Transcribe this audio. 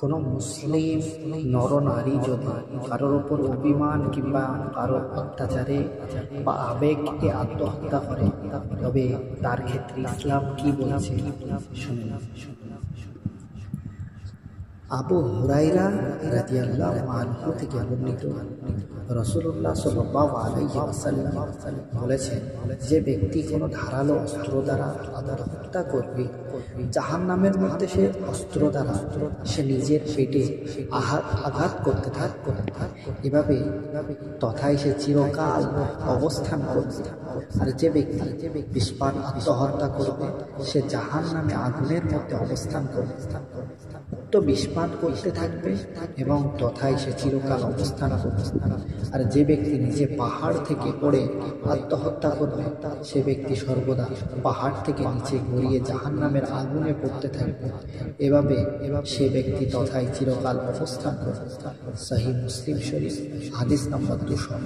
কোনো মুসলিম নরনারী যদি কারোর ওপর অভিমান কিংবা কারও অত্যাচারে বা আবেগকে আত্মহত্যা করে, তবে তার ক্ষেত্রে ইসলাম কি বলছে? শুনুন। আবু হুরাইরা রাদিয়াল্লাহু আনহু থেকে বর্ণিত। রসুল্লাহ সাল্লাল্লাহু আলাইহি ওয়াসাল্লাম বলেছেন, যে ব্যক্তি কোনো ধারালো অস্ত্র দ্বারা আত্মহত্যা করবে, জাহান্নামের মধ্যে সে অস্ত্র দ্বারা সে নিজের পেটে আঘাত আঘাত করতে থাকবে। এভাবে তথায় সে চিরকাল অবস্থান করবে। আর যে ব্যক্তি বিস্পান আত্মহত্যা করবে, সে জাহান নামে আগুনের মধ্যে অবস্থান করবে। তো বিষপান করতে থাকবে এবং তথায় সে চিরকাল অবস্থান করবে। আর যে ব্যক্তি নিজে পাহাড় থেকে পড়ে আত্মহত্যা করবে, সে ব্যক্তি সর্বদা পাহাড় থেকে নিচে গড়িয়ে জাহান নামের আগুনে পড়তে থাকবে। এভাবে সে ব্যক্তি তথায় চিরকাল অবস্থান করবে। সাহি মুসলিম শরীফ, হাদিস নম্বর দুশো।